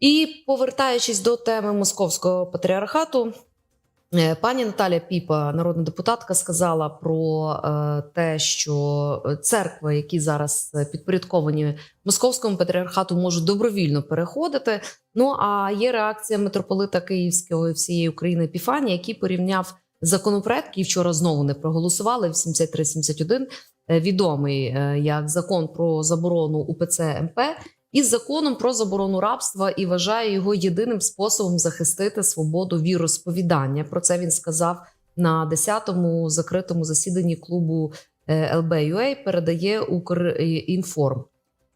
І повертаючись до теми московського патріархату, е, пані Наталя Піпа, народна депутатка, сказала про е, те, що церкви, які зараз підпорядковані московському патріархату, можуть добровільно переходити. Ну а є реакція митрополита Київського і всієї України Епіфанія, який порівняв законопроект, який вчора знову не проголосували. 7371, е, відомий як закон про заборону УПЦ МП із законом про заборону рабства і вважає його єдиним способом захистити свободу віросповідання. Про це він сказав на 10-му закритому засіданні клубу е, LBUA, Передає Укрінформ.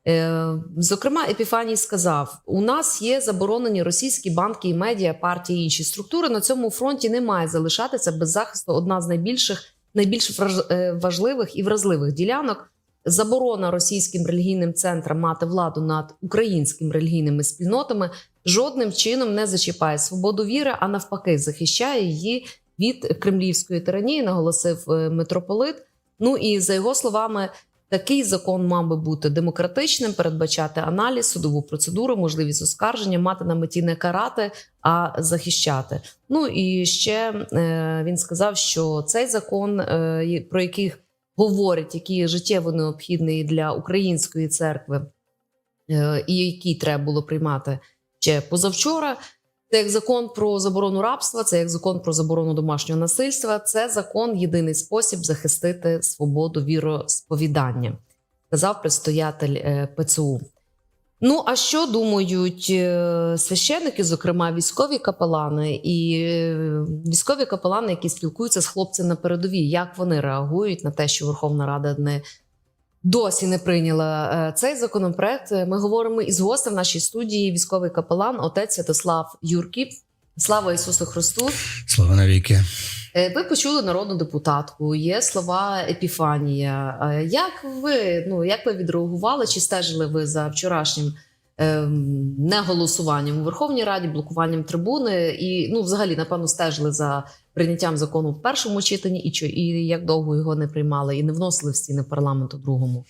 Е, Зокрема, Епіфаній сказав: у нас є заборонені російські банки і медіа, партії і інші структури. На цьому фронті не має залишатися без захисту одна з найбільших, найбільш е, важливих і вразливих ділянок. Заборона російським релігійним центрам мати владу над українськими релігійними спільнотами жодним чином не зачіпає свободу віри, а навпаки, захищає її від кремлівської тиранії, наголосив е, митрополит. Ну і за його словами, такий закон мав би бути демократичним, передбачати аналіз, судову процедуру, можливість оскарження, мати на меті не карати, а захищати. Ну і ще е, він сказав, що цей закон, е, про який говорить, які життєво необхідні для української церкви, е, і які треба було приймати ще позавчора. Це як закон про заборону рабства, це як закон про заборону домашнього насильства. Це закон єдиний спосіб захистити свободу віросповідання, сказав предстоятель е, ПЦУ. Ну а що думають е, священники, зокрема військові капелани і е, військові капелани, які спілкуються з хлопцями на передовій? Як вони реагують на те, що Верховна Рада не досі не прийняла е, цей законопроект? Ми говоримо із гостем в нашій студії військовий капелан, отець Святослав Юрків. Слава Ісусу Христу! Слава навіки. Е, Ви почули народну депутатку, є слова Епіфанія. Е, Як ви ну як ви відреагували? Чи стежили ви за вчорашнім ем, неголосуванням у Верховній Раді, блокуванням трибуни? І ну, взагалі, напевно, стежили за прийняттям закону в першому читанні, і чи і як довго його не приймали і не вносили в стіни парламенту другому?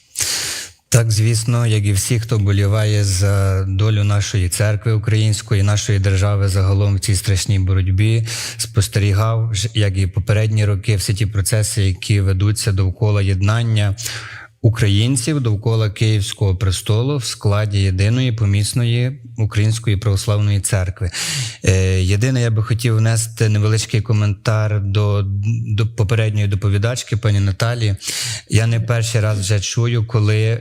Так, звісно, як і всі, хто боліває за долю нашої церкви української, нашої держави загалом в цій страшній боротьбі, спостерігав, як і попередні роки, всі ті процеси, які ведуться довкола єднання українців довкола Київського престолу в складі єдиної помісної української православної церкви. Е, єдине, я би хотів внести невеличкий коментар до, до попередньої доповідачки, пані Наталі. Я не перший раз вже чую, коли.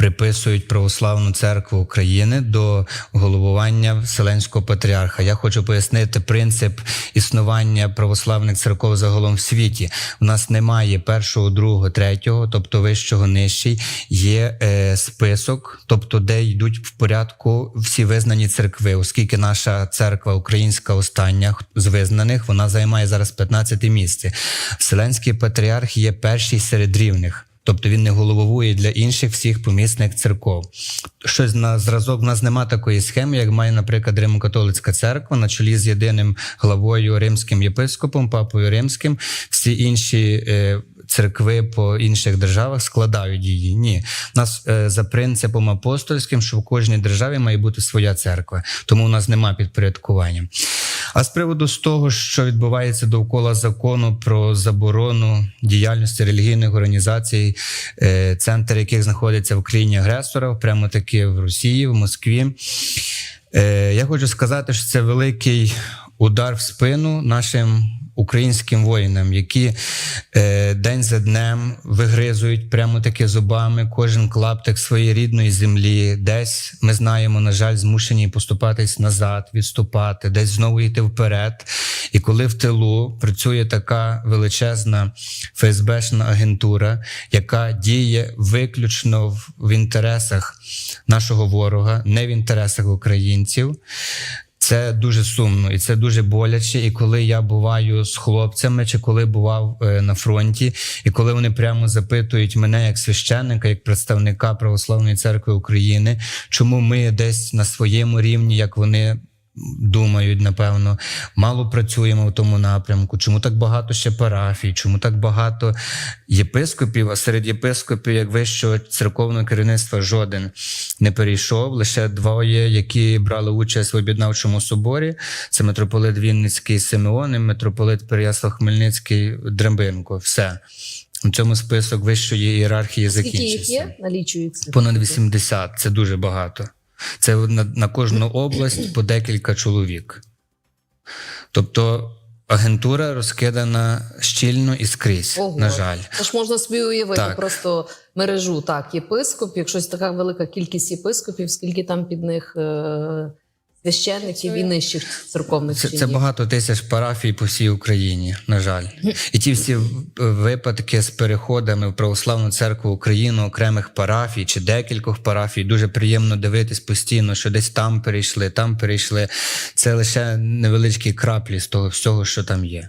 Приписують православну церкву України до головування Вселенського патріарха. Я хочу пояснити принцип існування православних церков загалом в світі. У нас немає першого, другого, третього, тобто вищого нижчий. Є е, список, тобто де йдуть в порядку всі визнані церкви, оскільки наша церква українська остання з визнаних, вона займає зараз 15 місце. Вселенський патріарх є перший серед рівних. Тобто він не головує для інших всіх помісних церков. Щось на зразок в нас нема такої схеми, як має, наприклад, Римо-католицька церква на чолі з єдиним главою римським єпископом, папою римським. Всі інші е, церкви по інших державах складають її. Ні, у нас е, за принципом апостольським, що в кожній державі має бути своя церква, тому у нас нема підпорядкування. А з приводу з того, що відбувається довкола закону про заборону діяльності релігійних організацій, е, центр яких знаходиться в країні агресора, прямо таки в Росії, в Москві. Е, Я хочу сказати, що це великий удар в спину нашим українським воїнам, які е, день за днем вигризують прямо таки зубами кожен клаптик своєї рідної землі. Десь ми знаємо, на жаль, змушені поступатись назад, відступати, десь знову йти вперед. І коли в тилу працює така величезна ФСБшна агентура, яка діє виключно в, в інтересах нашого ворога, не в інтересах українців. Це дуже сумно і це дуже боляче. І коли я буваю з хлопцями, чи коли бував е, на фронті, і коли вони прямо запитують мене як священника, як представника Православної церкви України, чому ми десь на своєму рівні, як вони думають, напевно, мало працюємо в тому напрямку. Чому так багато ще парафій? Чому так багато єпископів? А серед єпископів, як вищого церковного керівництва, жоден не перейшов. Лише двоє, які брали участь в об'єднавчому соборі. Це митрополит Вінницький Симеон і митрополит Переяслав Хмельницький Дрембинко. Все. У цьому список вищої ієрархії Скільки їх є? Налічується. Понад 80. Це дуже багато. Це на, на кожну область по декілька чоловік. Тобто агентура розкидана щільно і скрізь, Ого. на жаль. Тож можна собі уявити Так. просто мережу так, єпископів, щось така велика кількість єпископів, скільки там під них е- священників і нижчих церковних Це, це багато тисяч парафій по всій Україні, на жаль. І ті всі випадки з переходами в православну церкву України, окремих парафій чи декількох парафій, дуже приємно дивитись постійно, що десь там перейшли, там перейшли. Це лише невеличкі краплі з того всього, що там є.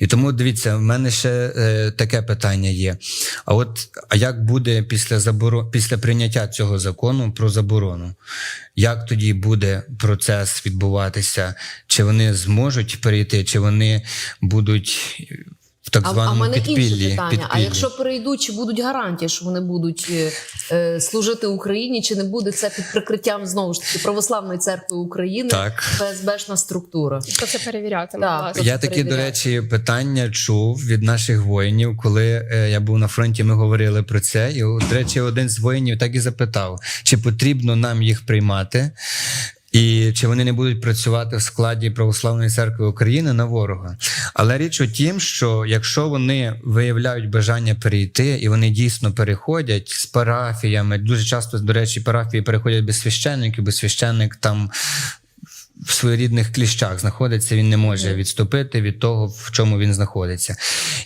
І тому дивіться, в мене ще е, таке питання є. А от а як буде після заборо... після прийняття цього закону про заборону? Як тоді буде процес відбуватися? Чи вони зможуть перейти, чи вони будуть в так А, а званому мене інше підпіллі? питання. А якщо перейдуть, чи будуть гарантії, що вони будуть е, е, служити Україні, чи не буде це під прикриттям знову ж таки православної церкви України, Так. ФСБшна структура? Хто це перевіряти? Так. власне? Я такі, до речі, питання чув від наших воїнів, коли е, я був на фронті. Ми говорили про це. І, до речі, один з воїнів так і запитав: чи потрібно нам їх приймати, і чи вони не будуть працювати в складі Православної церкви України на ворога. Але річ у тім, що якщо вони виявляють бажання перейти, і вони дійсно переходять з парафіями, дуже часто, до речі, парафії переходять без священників, бо священник там в своєрідних кліщах знаходиться, він не може відступити від того, в чому він знаходиться.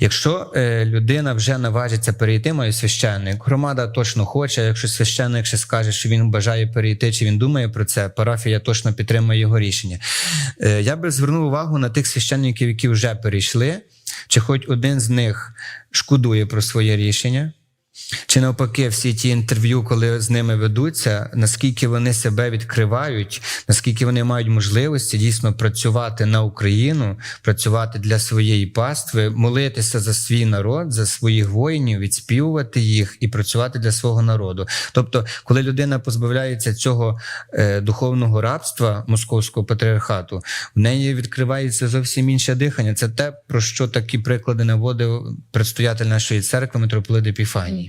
Якщо е, людина вже наважиться перейти, має священник, громада точно хоче. Якщо священник ще скаже, що він бажає перейти, чи він думає про це, парафія точно підтримує його рішення. Е, я би звернув увагу на тих священників, які вже перейшли, чи хоч один з них шкодує про своє рішення. Чи навпаки, всі ті інтерв'ю, коли з ними ведуться, наскільки вони себе відкривають, наскільки вони мають можливості дійсно працювати на Україну, працювати для своєї пастви, молитися за свій народ, за своїх воїнів, відспівувати їх і працювати для свого народу. Тобто, коли людина позбавляється цього е, духовного рабства московського патріархату, в неї відкривається зовсім інше дихання. Це те, про що такі приклади наводив предстоятель нашої церкви, митрополит Епіфаній.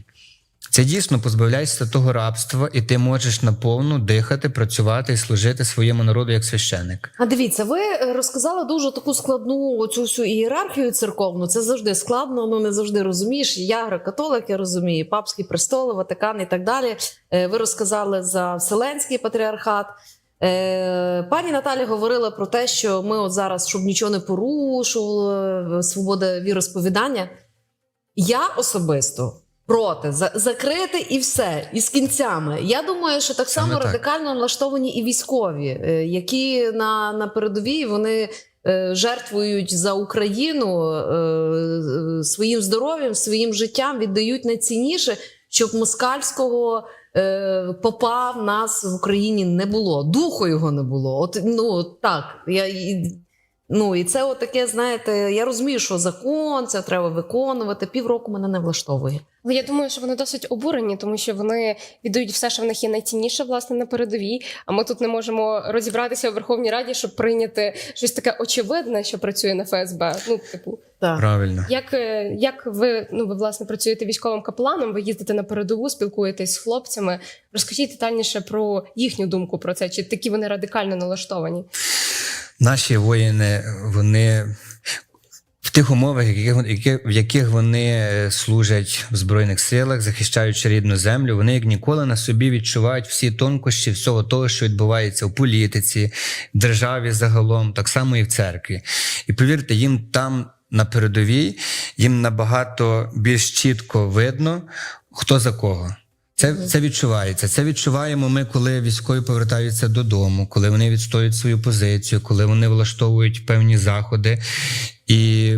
Це дійсно позбавляєшся того рабства, і ти можеш наповну дихати, працювати і служити своєму народу як священик. А дивіться, ви е, розказали дуже таку складну оцю всю ієрархію церковну. Це завжди складно, ну не завжди розумієш. Я греко-католик, я розумію, папський престол, Ватикан і так далі. Е, Ви розказали за Вселенський патріархат. Е, Пані Наталі говорила про те, що ми от зараз, щоб нічого не порушувало, свобода віросповідання. Я особисто проти за- закрити і все, і з кінцями. Я думаю, що так Саме само так. радикально налаштовані і військові, е, які на, на передовій вони. е, Жертвують за Україну е, своїм здоров'ям, своїм життям, віддають найцінніше, щоб москальського е, попа в нас в Україні не було. Духу його не було. От ну так. Я ну і це от таке, знаєте, я розумію, що закон це треба виконувати. Півроку мене не влаштовує. Але я думаю, що вони досить обурені, тому що вони віддають все, що в них є найцінніше, власне, на передовій. А ми тут не можемо розібратися у Верховній Раді, щоб прийняти щось таке очевидне, що працює на ФСБ. Ну, типу, Так. Правильно. як, е, як ви ну ви власне працюєте військовим капеланом? Ви їздите на передову, спілкуєтесь з хлопцями. Розкажіть детальніше про їхню думку про це, чи такі вони радикально налаштовані? Наші воїни, вони в тих умовах, в яких вони е, служать в Збройних силах, захищаючи рідну землю, вони як ніколи на собі відчувають всі тонкощі всього того, що відбувається в політиці, державі загалом, так само і в церкві. І повірте, їм там на передовій їм набагато більш чітко видно, хто за кого. Це, це відчувається. Це відчуваємо ми, коли військові повертаються додому, коли вони відстоюють свою позицію, коли вони влаштовують певні заходи. І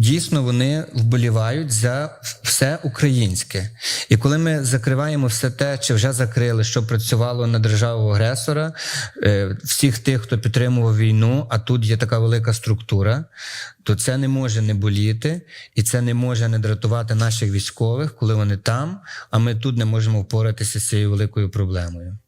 Дійсно, вони вболівають за все українське. І коли ми закриваємо все те, чи вже закрили, що працювало на державу агресора, е, всіх тих, хто підтримував війну, а тут є така велика структура, то це не може не боліти, і це не може не дратувати наших військових, коли вони там, а ми тут не можемо впоратися з цією великою проблемою.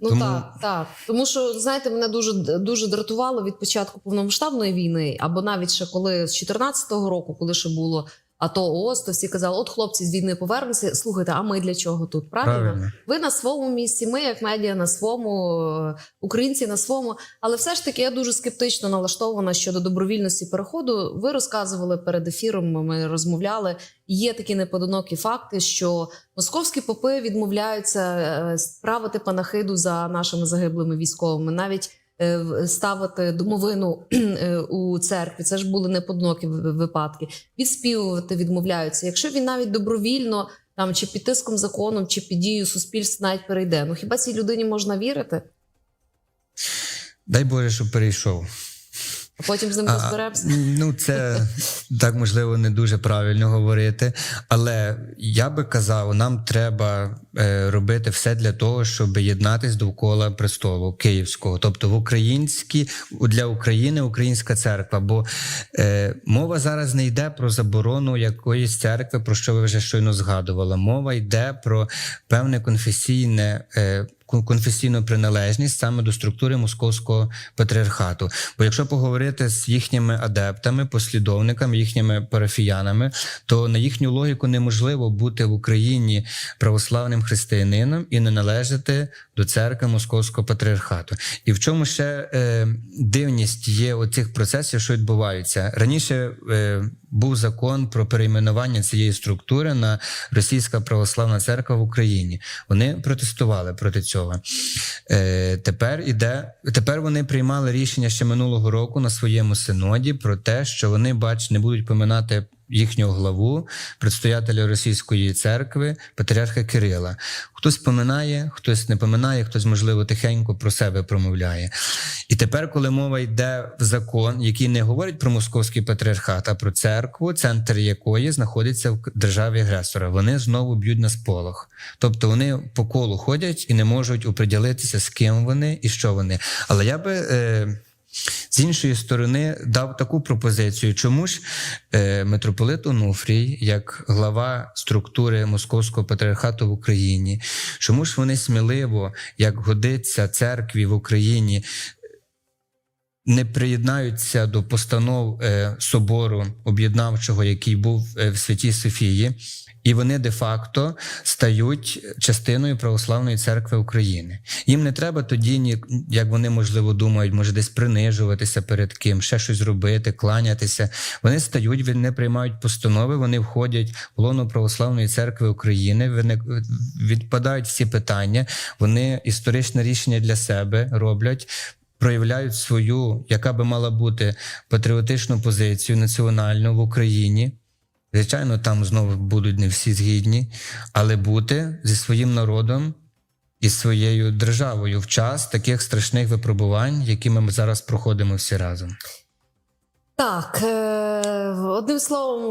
Ну Тому- так, так. Тому що знаєте, мене дуже дуже дратувало від початку повномасштабної війни, або навіть ще коли з 14-го року, коли ще було АТО ООС, то всі казали, от хлопці з війни повернуться. Слухайте, а ми для чого тут? Правильно? Правильно. Ви на своєму місці, ми як медіа на своєму, е, українці на своєму. Але все ж таки я дуже скептично налаштована щодо добровільності переходу. Ви розказували перед ефіром. Ми розмовляли. Є такі неподинокі факти, що московські попи відмовляються е, справити панахиду за нашими загиблими військовими, навіть ставити домовину е, у церкві. Це ж були неподнокі випадки. Відспівувати відмовляються. Якщо він навіть добровільно там чи під тиском законом, чи під дією суспільства навіть перейде. Ну хіба цій людині можна вірити? Дай Боже, щоб перейшов. А потім з ним розберемося. Ну, це так можливо не дуже правильно говорити. Але я би казав, нам треба е, робити все для того, щоб єднатись довкола престолу Київського, тобто в українській для України Українська церква. Бо е, мова зараз не йде про заборону якоїсь церкви, про що ви вже щойно згадували. Мова йде про певне конфесійне. Е, Конфесійну приналежність саме до структури московського патріархату. Бо якщо поговорити з їхніми адептами, послідовниками, їхніми парафіянами, то на їхню логіку неможливо бути в Україні православним християнином і не належати до церкви московського патріархату. І в чому ще е, дивність є оцих процесів, що відбуваються раніше. Е, був закон про перейменування цієї структури на Російська православна церква в Україні. Вони протестували проти цього. Е, тепер іде тепер вони приймали рішення ще минулого року на своєму синоді про те, що вони бач не будуть поминати їхнього главу, предстоятеля російської церкви, патріарха Кирила. Хтось поминає, хтось не поминає, хтось, можливо, тихенько про себе промовляє. І тепер, коли мова йде в закон, який не говорить про московський патріархат, а про церкву, центр якої знаходиться в державі агресора, вони знову б'ють на сполох. Тобто вони по колу ходять і не можуть оприділитися, з ким вони і що вони. Але я би. Е, з іншої сторони, дав таку пропозицію, чому ж е, митрополит Онуфрій, як глава структури Московського патріархату в Україні, чому ж вони сміливо, як годиться церкві в Україні, не приєднаються до постанов е, собору об'єднавчого, який був е, в Святій Софії, і вони де-факто стають частиною православної церкви України. Їм не треба тоді, ні, як вони можливо думають, може десь принижуватися перед ким, ще щось робити, кланятися. Вони стають, вони приймають постанови, вони входять в лоно православної церкви України. Вони відпадають всі питання. Вони історичне рішення для себе роблять. Проявляють свою, яка би мала бути патріотичну позицію національну в Україні. Звичайно, там знову будуть не всі згідні, але бути зі своїм народом і своєю державою в час таких страшних випробувань, які ми зараз проходимо всі разом. Так, е, одним словом,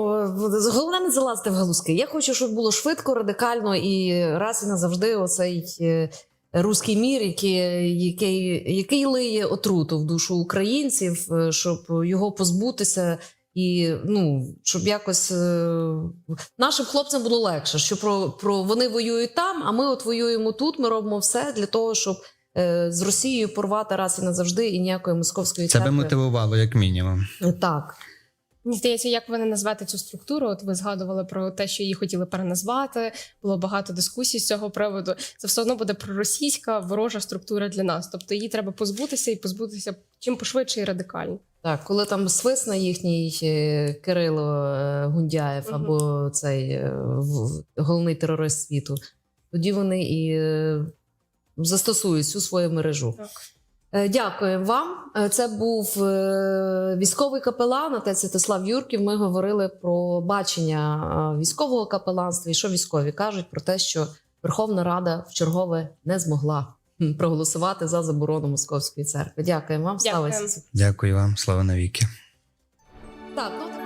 головне не залазити в галузки. Я хочу, щоб було швидко, радикально і раз і назавжди оцей е, руський мір, який, який, який лиє отруту в душу українців, е, щоб його позбутися. І ну, щоб якось е, нашим хлопцям було легше, що про, про вони воюють там, а ми от воюємо тут. Ми робимо все для того, щоб е, з Росією порвати раз і назавжди, і ніякої московської Це би мотивувало, як мінімум. Так. Мені здається, як вони назвати цю структуру? От ви згадували про те, що її хотіли переназвати. Було багато дискусій з цього приводу. Це все одно буде проросійська ворожа структура для нас. Тобто її треба позбутися і позбутися чим пошвидше і радикально. Так, коли там свисне їхній е, Кирило е, Гундяєв Мгм. або цей е, головний терорист світу, тоді вони і застосують всю свою мережу. Так. Е, Дякую вам. Е, Це був е, військовий капелан, отець Святослав Юрків. Ми говорили про бачення військового капеланства і що військові кажуть про те, що Верховна Рада в чергове не змогла проголосувати за заборону московської церкви. Дякуємо вам. Слава Ісусу. Дякую вам, слава навіки. Так, ну